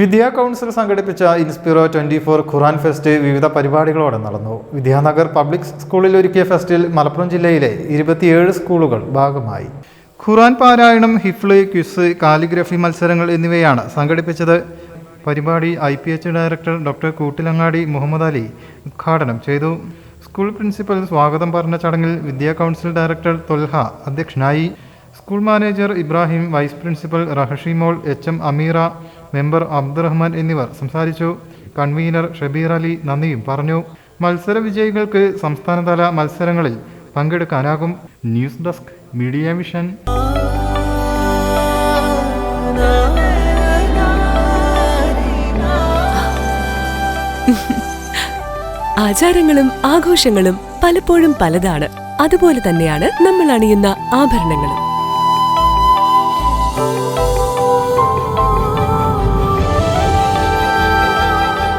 വിദ്യാ council സംഘടിപ്പിച്ച Inspiro twenty four Quran fest വിവിധ പരിപാടികളോടെ നടന്നു. വിദ്യാനഗർ പബ്ലിക് സ്കൂളിൽ ഒരുക്കിയ ഫെസ്റ്റിൽ മലപ്പുറം ജില്ലയിലെ ഇരുപത്തിയേഴ് സ്കൂളുകൾ ഭാഗമായി. ഖുറാൻ പാരായണം ഹിഫ്ല് ക്വിസ് കാലിഗ്രഫി മത്സരങ്ങൾ എന്നിവയാണ് സംഘടിപ്പിച്ചത്. പരിപാടി I P H director doctor Koottilangadi Muhammad Ali ഉദ്ഘാടനം ചെയ്തു. സ്കൂൾ പ്രിൻസിപ്പൽ സ്വാഗതം പറഞ്ഞ ചടങ്ങിൽ വിദ്യാ കൗൺസിൽ ഡയറക്ടർ തൊൽഹ അധ്യക്ഷനായി. School manager Ibrahim vice principal Rahashimol H M Ameera member Abdurahman എന്നിവർ സംസാരിച്ചു. കൺവീനർ ഷബീർ അലി നന്ദിയും പറഞ്ഞു. മത്സര വിജയികൾക്ക് സംസ്ഥാനതല മത്സരങ്ങളിൽ പങ്കെടുക്കാനാകും. News desk media mission. ആചാരങ്ങളും ആഘോഷങ്ങളും പലപ്പോഴും പലതാണ്. അതുപോലെ തന്നെയാണ് നമ്മൾ അണിയുന്ന ആഭരണങ്ങളും.